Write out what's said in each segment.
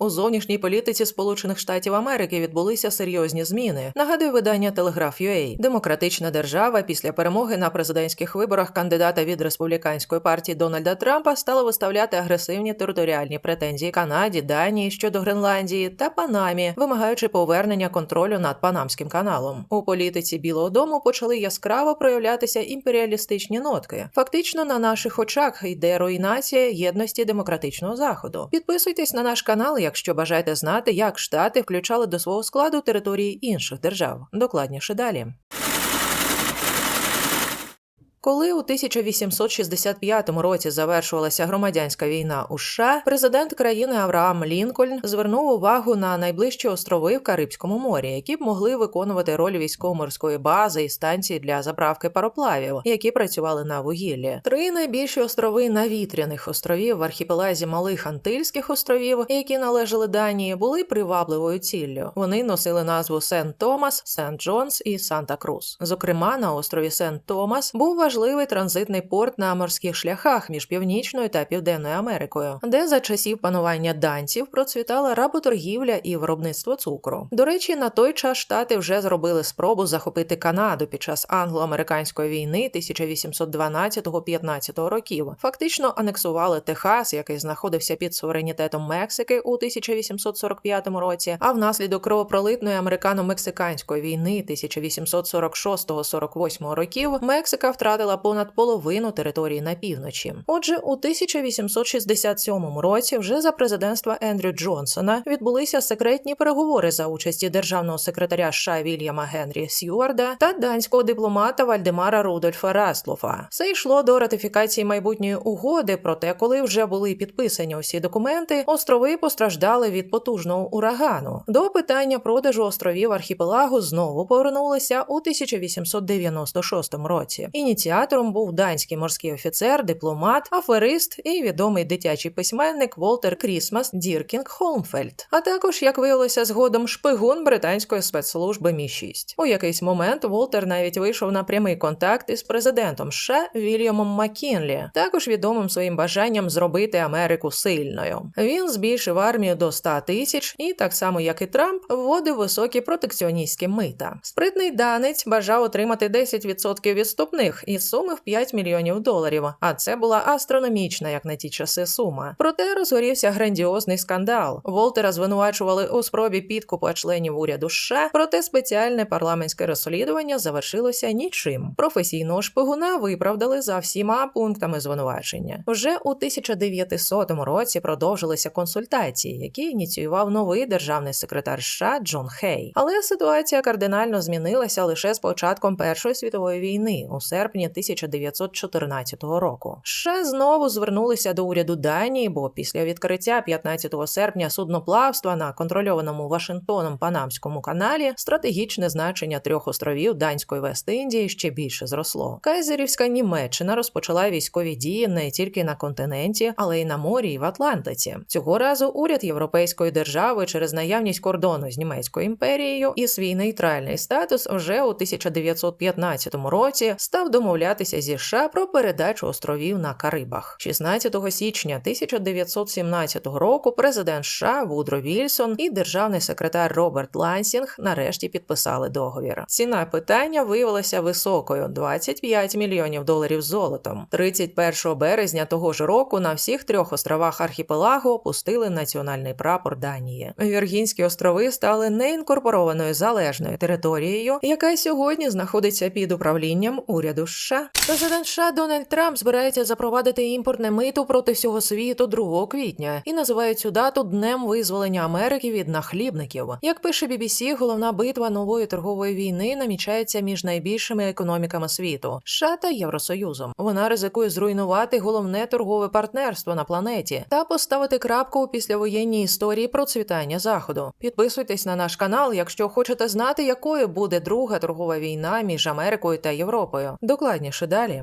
У зовнішній політиці Сполучених Штатів Америки відбулися серйозні зміни. Нагадує видання Telegraph.ua. Демократична держава після перемоги на президентських виборах кандидата від республіканської партії Дональда Трампа стала виставляти агресивні територіальні претензії Канаді, Данії щодо Гренландії та Панамі, вимагаючи повернення контролю над Панамським каналом. У політиці Білого Дому почали яскраво проявлятися імперіалістичні нотки. Фактично на наших очах йде руйнація єдності демократичного заходу. Підписуйтесь на наш канал, якщо бажаєте знати, як штати включали до свого складу території інших держав. Докладніше далі. Коли у 1865 році завершувалася громадянська війна у США, президент країни Авраам Лінкольн звернув увагу на найближчі острови в Карибському морі, які б могли виконувати роль військово-морської бази і станції для заправки пароплавів, які працювали на вугіллі. Три найбільші острови навітряних островів в архіпелазі малих Антильських островів, які належали Данії, були привабливою ціллю. Вони носили назву Сент Томас, Сент Джонс і Санта Крус. Зокрема, на острові Сент Томас був важливий транзитний порт на морських шляхах між Північною та Південною Америкою, де за часів панування данців процвітала работоргівля і виробництво цукру. До речі, на той час штати вже зробили спробу захопити Канаду під час англо-американської війни 1812-15 років. Фактично анексували Техас, який знаходився під суверенітетом Мексики у 1845 році. А внаслідок кровопролитної американо-мексиканської війни 1846-48 років Мексика втратила понад половину території на півночі. Отже, у 1867 році, вже за президентства Ендрю Джонсона, відбулися секретні переговори за участі державного секретаря США Вільяма Генрі Сьюарда та данського дипломата Вальдемара Рудольфа Раслофа. Все йшло до ратифікації майбутньої угоди. Проте, коли вже були підписані усі документи, острови постраждали від потужного урагану. До питання продажу островів архіпелагу знову повернулися у 1896 році. Ініціатором був данський морський офіцер, дипломат, аферист і відомий дитячий письменник Волтер Крісмас Діркінг Холмфельд, а також, як виявилося згодом, шпигун британської спецслужби Мі 6 У якийсь момент Волтер навіть вийшов на прямий контакт із президентом США Вільямом Маккінлі, також відомим своїм бажанням зробити Америку сильною. Він збільшив армію до 100 тисяч і, так само як і Трамп, вводив високі протекціоністські мита. Спритний данець бажав отримати 10% відступних суми в 5 мільйонів доларів. А це була астрономічна, як на ті часи, сума. Проте розгорівся грандіозний скандал. Волтера звинувачували у спробі підкупу членів уряду США, проте спеціальне парламентське розслідування завершилося нічим. Професійного шпигуна виправдали за всіма пунктами звинувачення. Вже у 1900 році продовжилися консультації, які ініціював новий державний секретар США Джон Хей. Але ситуація кардинально змінилася лише з початком Першої світової війни у серпні 1914 року. США знову звернулися до уряду Данії, бо після відкриття 15 серпня судноплавства на контрольованому Вашингтоном Панамському каналі стратегічне значення трьох островів Данської Вест-Індії ще більше зросло. Кайзерівська Німеччина розпочала військові дії не тільки на континенті, але й на морі і в Атлантиці. Цього разу уряд європейської держави через наявність кордону з німецькою імперією і свій нейтральний статус вже у 1915 році став домовлятися зі США про передачу островів на Карибах. 16 січня 1917 року президент США Вудро Вільсон і державний секретар Роберт Лансінг нарешті підписали договір. Ціна питання виявилася високою 25 мільйонів доларів золотом. 31 березня того ж року на всіх трьох островах архіпелагу опустили національний прапор Данії. Віргінські острови стали неінкорпорованою залежною територією, яка сьогодні знаходиться під управлінням уряду США. Президент США Дональд Трамп збирається запровадити імпортне мито проти всього світу 2 квітня і називають цю дату днем визволення Америки від нахлібників. Як пише BBC, головна битва нової торгової війни намічається між найбільшими економіками світу США та Євросоюзом. Вона ризикує зруйнувати головне торгове партнерство на планеті та поставити крапку у післявоєнній історії процвітання заходу. Підписуйтесь на наш канал, якщо хочете знати, якою буде друга торгова війна між Америкою та Європою. Докладніше далі.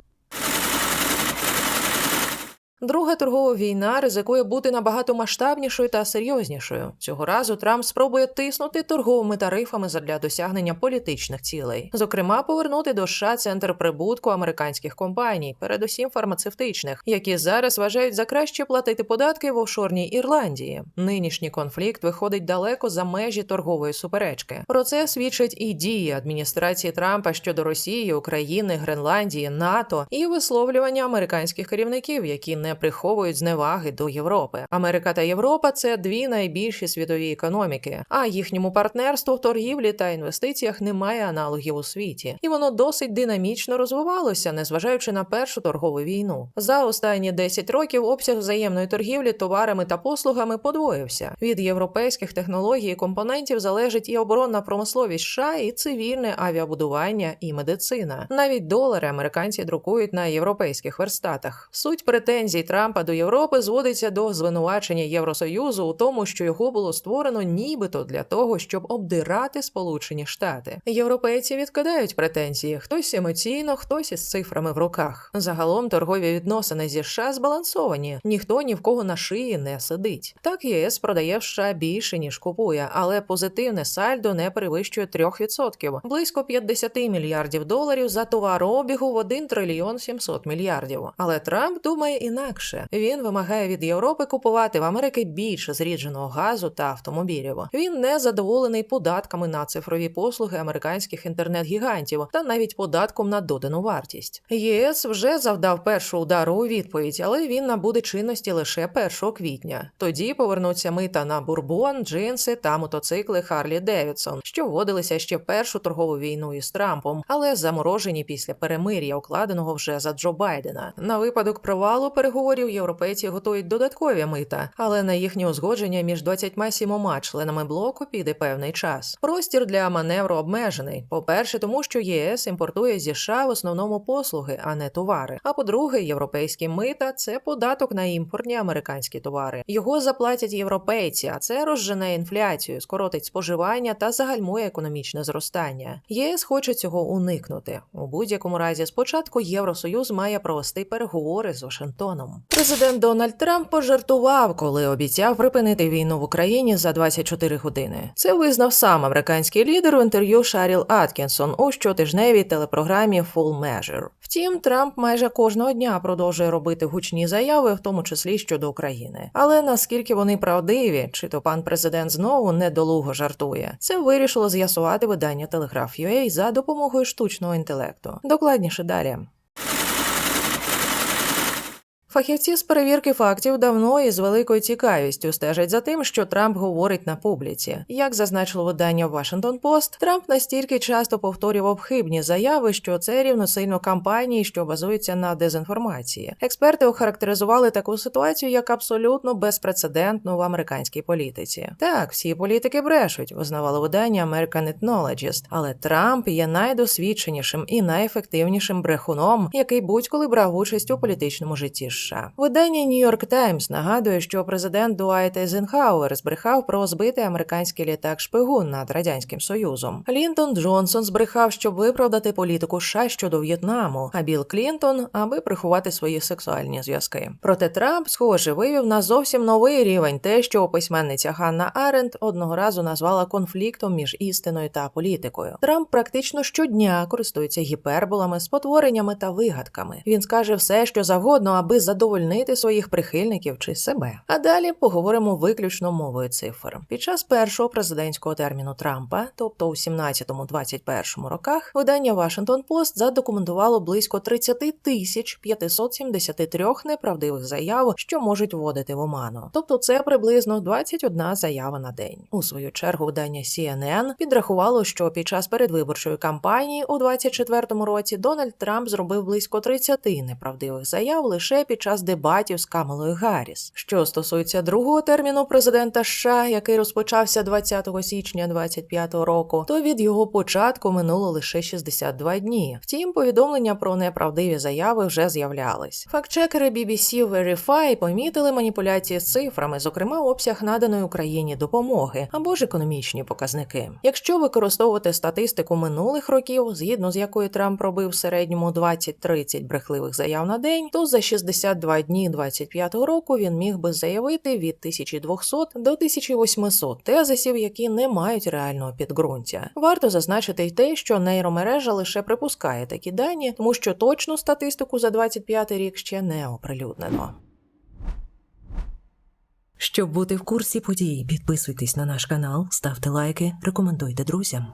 Друга торгова війна ризикує бути набагато масштабнішою та серйознішою. Цього разу Трамп спробує тиснути торговими тарифами задля досягнення політичних цілей, зокрема, повернути до США центр прибутку американських компаній, передусім фармацевтичних, які зараз вважають за краще платити податки в офшорній Ірландії. Нинішній конфлікт виходить далеко за межі торгової суперечки. Про це свідчать і дії адміністрації Трампа щодо Росії, України, Гренландії, НАТО і висловлювання американських керівників, які не приховують зневаги до Європи. Америка та Європа це дві найбільші світові економіки, а їхньому партнерству в торгівлі та інвестиціях немає аналогів у світі, і воно досить динамічно розвивалося, незважаючи на першу торгову війну. За останні 10 років обсяг взаємної торгівлі товарами та послугами подвоївся. Від європейських технологій і компонентів залежить і оборонна промисловість США, і цивільне авіабудування, і медицина. Навіть долари американці друкують на європейських верстатах. Суть претензій Трампа до Європи зводиться до звинувачення Євросоюзу у тому, що його було створено нібито для того, щоб обдирати Сполучені Штати. Європейці відкидають претензії, хтось емоційно, хтось із цифрами в руках. Загалом торгові відносини зі США збалансовані, ніхто ні в кого на шиї не сидить. Так ЄС продає в США більше ніж купує, але позитивне сальдо не перевищує 3%. близько 50 мільярдів доларів за товарообігу в 1 трильйон 700 мільярдів. Але Трамп думає інакше. Він вимагає від Європи купувати в Америки більше зрідженого газу та автомобілів. Він не задоволений податками на цифрові послуги американських інтернет-гігантів та навіть податком на додану вартість. ЄС вже завдав першу удару у відповідь, але він набуде чинності лише 1 квітня. Тоді повернуться мита на бурбон, джинси та мотоцикли Харлі Девідсон, що вводилися ще в першу торгову війну із Трампом, але заморожені після перемир'я, укладеного вже за Джо Байдена. На випадок провалу переговорів європейці готують додаткові мита, але на їхнє узгодження між 27 членами блоку піде певний час. Простір для маневру обмежений. По-перше, тому що ЄС імпортує зі США в основному послуги, а не товари. А по-друге, європейські мита це податок на імпортні американські товари. Його заплатять європейці, а це розжене інфляцію, скоротить споживання та загальмує економічне зростання. ЄС хоче цього уникнути. У будь-якому разі, спочатку Євросоюз має провести переговори з Вашингтоном. Президент Дональд Трамп пожартував, коли обіцяв припинити війну в Україні за 24 години. Це визнав сам американський лідер в інтерв'ю Шаріл Аткінсон у щотижневій телепрограмі Full Measure. Втім, Трамп майже кожного дня продовжує робити гучні заяви, в тому числі щодо України. Але наскільки вони правдиві, чи то пан президент знову недолуго жартує, це вирішило з'ясувати видання Telegraph.ua за допомогою штучного інтелекту. Докладніше далі. Фахівці з перевірки фактів давно і з великою цікавістю стежать за тим, що Трамп говорить на публіці. Як зазначило видання Washington Post, Трамп настільки часто повторював хибні заяви, що це рівносильно кампанії, що базуються на дезінформації. Експерти охарактеризували таку ситуацію як абсолютно безпрецедентну в американській політиці. Так, всі політики брешуть, визнавало видання American Ethnologist, але Трамп є найдосвідченішим і найефективнішим брехуном, який будь-коли брав участь у політичному житті. США. Видання York Times нагадує, що президент Дуайт Ейзенхауер збрехав про збитий американський літак шпигун над радянським союзом. Лінтон Джонсон збрехав, щоб виправдати політику США щодо В'єтнаму, а Білл Клінтон, аби приховати свої сексуальні зв'язки. Проте Трамп, схоже, вивів на зовсім новий рівень те, що письменниця Ганна Аренд одного разу назвала конфліктом між істиною та політикою. Трамп практично щодня користується гіперболами, спотвореннями та вигадками. Він скаже все, що завгодно, аби задовольнити своїх прихильників чи себе. А далі поговоримо виключно мовою цифр. Під час першого президентського терміну Трампа, тобто у 17-21 роках, видання Washington Post задокументувало близько 30 тисяч 573 неправдивих заяв, що можуть вводити в оману. Тобто це приблизно 21 заява на день. У свою чергу видання CNN підрахувало, що під час передвиборчої кампанії у 24 році Дональд Трамп зробив близько 30 неправдивих заяв лише під час дебатів з Камелою Гарріс. Що стосується другого терміну президента США, який розпочався 20 січня 25 року, то від його початку минуло лише 62 дні. Втім, повідомлення про неправдиві заяви вже з'являлись. Фактчекери BBC Verify помітили маніпуляції з цифрами, зокрема обсяг наданої Україні допомоги або ж економічні показники. Якщо використовувати статистику минулих років, згідно з якою Трамп робив в середньому 20-30 брехливих заяв на день, то за 60 362 дні 25-го року він міг би заявити від 1200 до 1800 тезисів, які не мають реального підґрунтя. Варто зазначити й те, що нейромережа лише припускає такі дані, тому що точну статистику за 25 рік ще не оприлюднено. Щоб бути в курсі подій, підписуйтесь на наш канал, ставте лайки, рекомендуйте друзям.